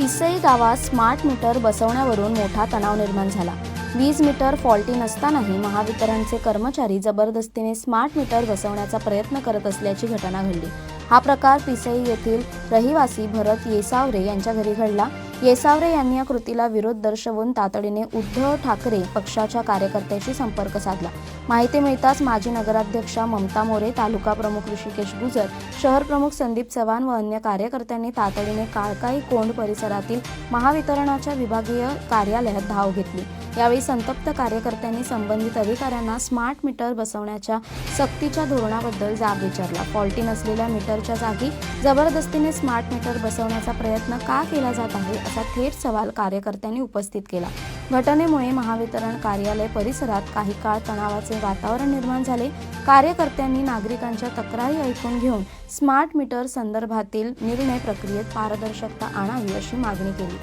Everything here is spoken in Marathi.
पिसई गावात स्मार्ट मीटर बसवण्यावरून मोठा तणाव निर्माण झाला. वीज मीटर फॉल्टी नसतानाही महावितरणचे कर्मचारी जबरदस्तीने स्मार्ट मीटर बसवण्याचा प्रयत्न करत असल्याची घटना घडली. हा प्रकार पिसई येथील रहिवासी भरत येसावरे यांच्या घरी घडला. येसावरे यांनी या कृतीला विरोध दर्शवून तातडीने उद्धव ठाकरे पक्षाच्या कार्यकर्त्याशी संपर्क साधला. माहिती मिळताच माजी नगराध्यक्षा ममता मोरे तालुका प्रमुख ऋषिकेश गुजर शहर प्रमुख संदीप चव्हाण व अन्य कार्यकर्त्यांनी तातडीने काळकाई कोंड परिसरातील महावितरणाच्या विभागीय कार्यालयात धाव घेतली. यावेळी संतप्त कार्यकर्त्यांनी संबंधित अधिकाऱ्यांना स्मार्ट मीटर बसवण्याच्या सक्तीच्या धोरणाबद्दल जाब विचारला. फॉल्टी नसलेल्या मीटरच्या जागी जबरदस्तीने स्मार्ट मीटर बसवण्याचा प्रयत्न का केला जात आहे असा थेट सवाल कार्यकर्त्यांनी उपस्थित केला. घटनेमुळे महावितरण कार्यालय परिसरात काही काळ तणावाचे वातावरण निर्माण झाले. कार्यकर्त्यांनी नागरिकांच्या तक्रारी ऐकून घेऊन स्मार्ट मीटर संदर्भातील निर्णय प्रक्रियेत पारदर्शकता आणावी अशी मागणी केली.